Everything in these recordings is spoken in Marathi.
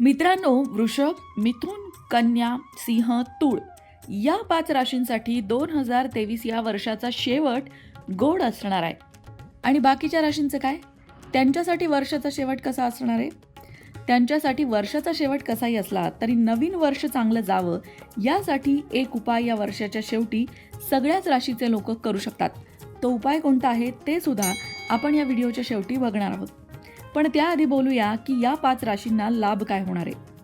मित्रांनो वृषभ मिथुन कन्या सिंह तूळ या पाच राशींसाठी दोन हजार तेवीस या वर्षाचा शेवट गोड असणार आहे. आणि बाकीच्या राशींचं काय? त्यांच्यासाठी वर्षाचा शेवट कसा असणार आहे? त्यांच्यासाठी वर्षाचा शेवट कसाही असला तरी नवीन वर्ष चांगलं जावं यासाठी एक उपाय या वर्षाच्या शेवटी सगळ्याच राशीचे लोक करू शकतात. तो उपाय कोणता आहे ते सुद्धा आपण या व्हिडिओच्या शेवटी बघणार आहोत. पण त्याआधी बोलूया की या पाच राशींना लाभ काय होणार आहे.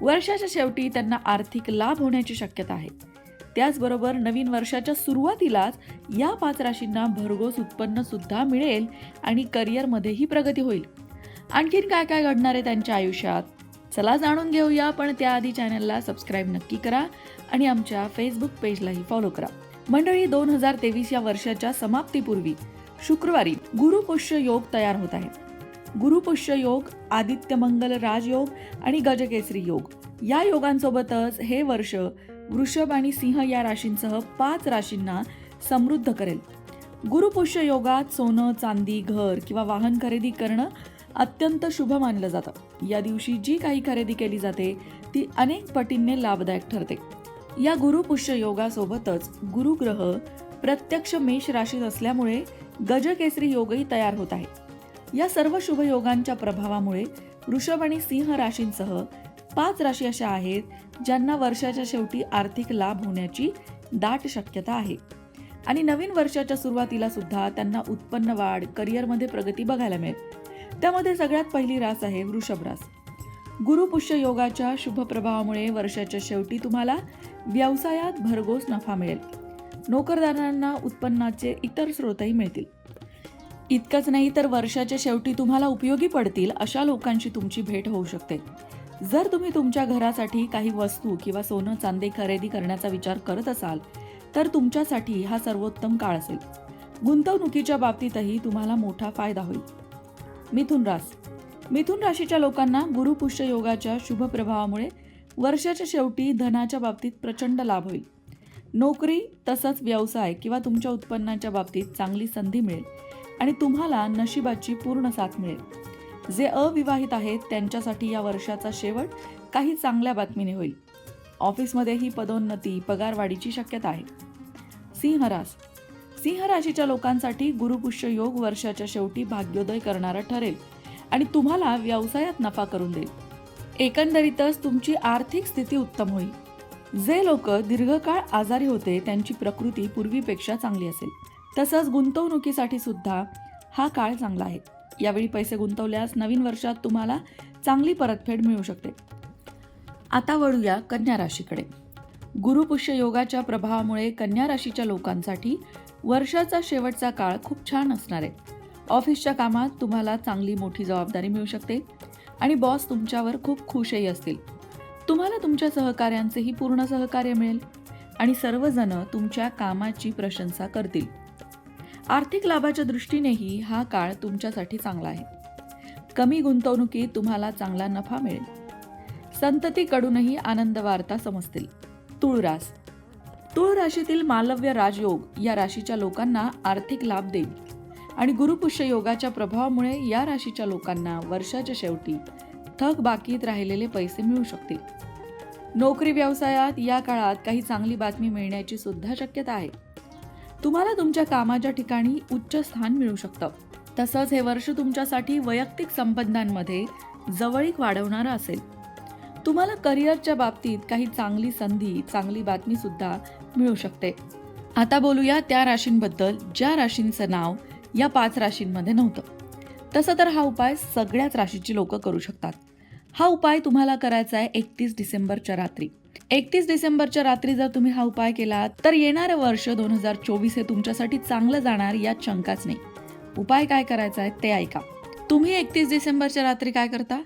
वर्षाच्या शेवटी त्यांना आर्थिक लाभ होण्याची शक्यता आहे. त्याचबरोबर नवीन वर्षाच्या सुरुवातीलाच या पाच राशींना भरघोस उत्पन्न सुद्धा मिळेल आणि करिअरमध्येही प्रगती होईल. आणखीन काय काय घडणार आहे त्यांच्या आयुष्यात? चला जाणून घेऊया पण त्याआधी चॅनलला सबस्क्राईब नक्की करा आणि आमच्या फेसबुक पेजलाही फॉलो करा. मंडळी दोन हजार तेवीस या वर्षाच्या समाप्तीपूर्वी शुक्रवारी गुरुपुष्य योग तयार होत आहे. गुरुपुष्य योग आदित्य मंगल राजयोग आणि गजकेसरी योग. या योगांसोबतच हे वर्ष वृषभ आणि सिंह या राशींसह पाच राशींना समृद्ध करेल. गुरुपुष्य योगात सोनं चांदी घर किंवा वाहन खरेदी करणं अत्यंत शुभ मानलं जातं. या दिवशी जी काही खरेदी केली जाते ती अनेक पटींनी लाभदायक ठरते. या गुरुपुष्य योगासोबतच गुरुग्रह प्रत्यक्ष मेष राशीत असल्यामुळे गजकेसरी योगही तयार होत आहे. या सर्व शुभ योगांच्या प्रभावामुळे वृषभ आणि सिंह राशींसह पाच राशी अशा आहेत ज्यांना वर्षाच्या शेवटी आर्थिक लाभ होण्याची दाट शक्यता आहे. आणि नवीन वर्षाच्या सुरुवातीला सुद्धा त्यांना उत्पन्न वाढ करिअरमध्ये प्रगती बघायला मिळेल. त्यामध्ये सगळ्यात पहिली रास आहे वृषभ रास. गुरुपुष्य योगाच्या शुभ प्रभावामुळे वर्षाच्या शेवटी तुम्हाला व्यवसायात भरघोस नफा मिळेल. नोकरदारांना उत्पन्नाचे इतर स्रोतही मिळतील. इतकंच नाही तर वर्षाच्या शेवटी तुम्हाला उपयोगी पडतील अशा लोकांशी तुमची भेट होऊ शकते. जर तुम्ही तुमच्या घरासाठी काही वस्तू किंवा सोनं चांदी खरेदी करण्याचा विचार करत असाल तर तुमच्यासाठी हा सर्वोत्तम काळ असेल. गुंतवणुकीच्या बाबतीतही तुम्हाला मोठा फायदा होईल. मिथुन रास मिथुन राशीच्या लोकांना गुरुपुष्य योगाच्या शुभ प्रभावामुळे वर्षाच्या शेवटी धनाच्या बाबतीत प्रचंड लाभ होईल. नोकरी तसंच व्यवसाय किंवा तुमच्या उत्पन्नाच्या बाबतीत चांगली संधी मिळेल. आणि तुम्हाला नशिबाची पूर्ण साथ मिळेल. जे अविवाहित आहेत त्यांच्यासाठी या वर्षाचा शेवट काही चांगल्या बातमीने होईल. ऑफिसमध्ये ही पदोन्नती पगारवाढीची शक्यता आहे. सिंहरास सिंह राशीच्या लोकांसाठी गुरुपुष्य योग वर्षाच्या शेवटी भाग्योदय करणारा ठरेल आणि तुम्हाला व्यवसायात नफा करून देईल. एकंदरीतच तुमची आर्थिक स्थिती उत्तम होईल. जे लोक दीर्घकाळ आजारी होते त्यांची प्रकृती पूर्वीपेक्षा चांगली असेल. तसंच गुंतवणुकीसाठी सुद्धा हा काळ चांगला आहे. यावेळी पैसे गुंतवल्यास नवीन वर्षात तुम्हाला चांगली परतफेड मिळू शकते. आता वळूया कन्या राशीकडे. गुरुपुष्य योगाच्या प्रभावामुळे कन्या राशीच्या लोकांसाठी वर्षाचा शेवटचा काळ खूप छान असणार आहे. ऑफिसच्या कामात तुम्हाला चांगली मोठी जबाबदारी मिळू शकते आणि बॉस तुमच्यावर खूप खुशही असतील. तुम्हाला तुमच्या सहकाऱ्यांचेही पूर्ण सहकार्य मिळेल आणि सर्वजण तुमच्या कामाची प्रशंसा करतील. आर्थिक लाभाच्या दृष्टीनेही हा काळ तुमच्यासाठी चांगला आहे. कमी गुंतवणुकीत तुम्हाला चांगला नफा मिळेल. संततीकडूनही आनंद वार्ता समजतील. तुळ रास. तुळ राशीतील मालव्य राजयोग या राशीच्या लोकांना आर्थिक लाभ देईल. आणि गुरुपुष्य योगाच्या प्रभावामुळे या राशीच्या लोकांना वर्षाच्या शेवटी थक बाकीत राहिलेले पैसे मिळू शकतील. नोकरी व्यवसायात या काळात काही चांगली बातमी मिळण्याची सुद्धा शक्यता आहे. तुम्हाला तुमच्या कामाच्या ठिकाणी उच्च स्थान मिळू शकतं. तसंच हे वर्ष तुमच्यासाठी वैयक्तिक संबंधांमध्ये जवळीक वाढवणारं असेल. तुम्हाला करिअरच्या बाबतीत काही चांगली संधी चांगली बातमी सुद्धा मिळू शकते. आता बोलूया त्या राशींबद्दल ज्या राशींचं नाव या पाच राशींमध्ये नव्हतं. तसं तर हा उपाय सगळ्याच राशीची लोक करू शकतात. हा उपाय तुम्हाला करायचा आहे एकतीस डिसेंबरच्या रात्री. एकतीस डिसेंबरच्या रात्री जर तुम्ही हा उपाय केला तर येणारं वर्ष दोन हजार चोवीस हे तुमच्यासाठी चांगलं जाणार यात शंकाच नाही. उपाय काय करायचा आहे ते ऐका. तुम्ही एकतीस डिसेंबरच्या रात्री काय करता?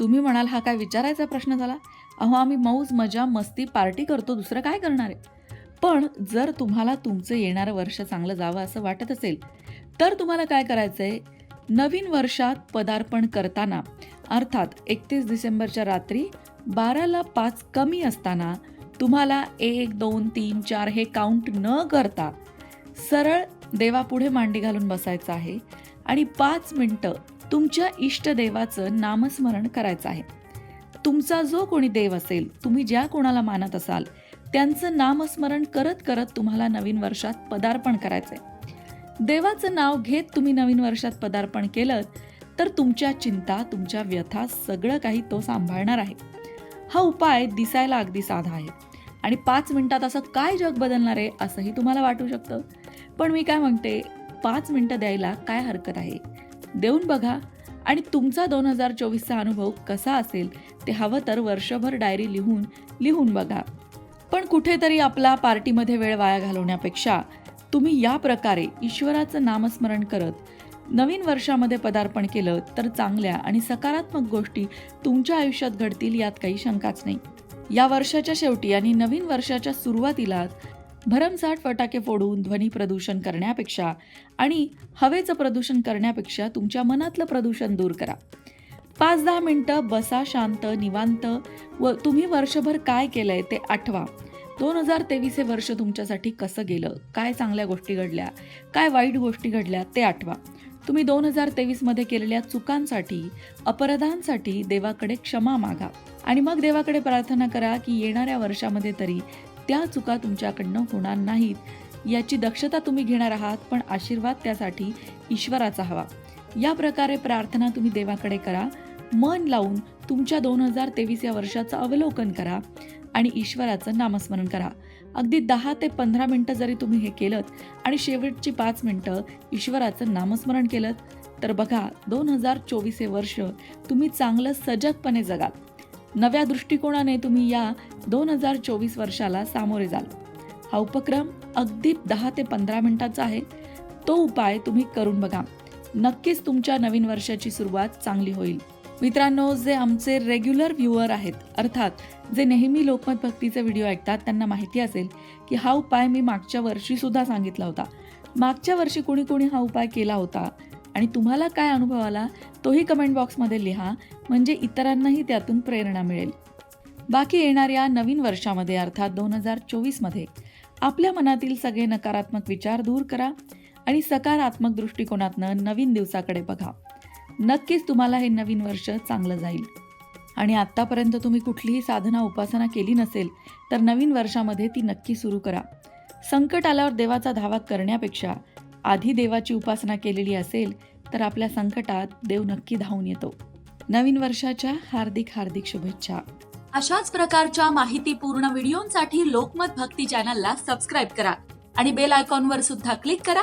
तुम्ही म्हणाल हा काय विचारायचा प्रश्न झाला? अहो आम्ही मौज मजा मस्ती पार्टी करतो दुसरं काय करणार आहे? पण जर तुम्हाला तुमचं येणारं वर्ष चांगलं जावं असं वाटत असेल तर तुम्हाला काय करायचं आहे नवीन वर्षात पदार्पण करताना अर्थात एकतीस डिसेंबरच्या रात्री बाराला पाच कमी असताना तुम्हाला एक दोन तीन चार हे काउंट न करता सरळ देवापुढे मांडी घालून बसायचं आहे आणि पाच मिनटं तुमच्या इष्टदेवाचं नामस्मरण करायचं आहे. तुमचा जो कोणी देव असेल तुम्ही ज्या कोणाला मानत असाल त्यांचं नामस्मरण करत करत तुम्हाला नवीन वर्षात पदार्पण करायचंय. देवाचं नाव घेत तुम्ही नवीन वर्षात पदार्पण केलं तर तुमच्या चिंता तुमच्या व्यथा सगळं काही तो सांभाळणार आहे. हा उपाय दिसायला अगदी साधा आहे. आणि पाच मिनिटात असं काय जग बदलणार आहे असंही तुम्हाला वाटू शकतं. पण मी काय म्हणते पाच मिनिटं द्यायला काय हरकत आहे? देऊन बघा. आणि तुमचा दोन हजार चोवीसचा अनुभव कसा असेल ते हवं तर वर्षभर डायरी लिहून लिहून बघा. पण कुठेतरी आपला पार्टीमध्ये वेळ वाया घालवण्यापेक्षा तुम्ही या प्रकारे ईश्वराचं नामस्मरण करत नवीन वर्षामध्ये पदार्पण केलं तर चांगल्या आणि सकारात्मक गोष्टी तुमच्या आयुष्यात घडतील यात काही शंकाच नाही. या वर्षाच्या शेवटी आणि नवीन वर्षाच्या सुरुवातीला भरमसाठ फटाके फोडून ध्वनी प्रदूषण करण्यापेक्षा आणि हवेचं प्रदूषण करण्यापेक्षा तुमच्या मनातलं प्रदूषण दूर करा. पाच दहा मिनटं बसा शांत निवांत व तुम्ही वर्षभर काय केलंय ते आठवा. दोन हजार तेवीस हे वर्ष तुमच्यासाठी कसं गेलं? काय चांगल्या गोष्टी घडल्या? काय वाईट गोष्टी घडल्या ते आठवा. तुम्ही दोन हजार तेवीसमध्ये केलेल्या चुकांसाठी अपराधांसाठी देवाकडे क्षमा मागा. आणि मग देवाकडे प्रार्थना करा की येणाऱ्या वर्षामध्ये तरी त्या चुका तुमच्याकडनं होणार नाहीत. याची दक्षता तुम्ही घेणार आहात पण आशीर्वाद त्यासाठी ईश्वराचा हवा. या प्रकारे प्रार्थना तुम्ही देवाकडे करा. मन लावून तुमच्या दोन हजार तेवीस या वर्षाचं अवलोकन करा आणि ईश्वराचं नामस्मरण करा. अगदी दहा ते पंधरा मिनटं जरी तुम्ही हे केलं आणि शेवटची पाच मिनटं ईश्वराचं नामस्मरण केलं तर बघा दोन हजार चोवीस हे वर्ष तुम्ही चांगलं सजगपणे जगाल. नव्या दृष्टिकोनाने तुम्ही या दोन हजार चोवीस वर्षाला सामोरे जाल. हा उपक्रम अगदी दहा ते पंधरा मिनिटाचा आहे. तो उपाय तुम्ही करून बघा. नक्कीच तुमच्या नवीन वर्षाची सुरुवात चांगली होईल. मित्रांनो जे आमचे रेग्युलर व्ह्युअर आहेत अर्थात जे नेहमी लोकमत भक्तीचे व्हिडिओ ऐकतात त्यांना माहिती असेल की हा उपाय मी मागच्या वर्षीसुद्धा सांगितला होता. मागच्या वर्षी कुणी कुणी हा उपाय केला होता. आणि तुम्हाला काय अनुभव आला तोही कमेंट बॉक्समध्ये लिहा. म्हणजे इतरांनाही त्यातून प्रेरणा मिळेल. बाकी येणाऱ्या नवीन वर्षामध्ये अर्थात दोन हजार चोवीसमध्ये आपल्या मनातील सगळे नकारात्मक विचार दूर करा आणि सकारात्मक दृष्टिकोनातनं नवीन दिवसाकडे बघा. नक्कीच तुम्हाला हे नवीन वर्ष चांगलं जाईल. आणि आत्तापर्यंत तुम्ही कुठलीही साधना उपासना केली नसेल तर नवीन वर्षामध्ये ती नक्की सुरू करा. संकट आल्यावर देवाचा धावा करण्यापेक्षा आधी देवाची उपासना केलेली असेल तर आपल्या संकटात देव नक्की धावून येतो. नवीन वर्षाच्या हार्दिक हार्दिक शुभेच्छा. अशाच प्रकारच्या माहितीपूर्ण व्हिडिओंसाठी लोकमत भक्ती चॅनलला सबस्क्राईब करा आणि बेल आयकॉनवर सुद्धा क्लिक करा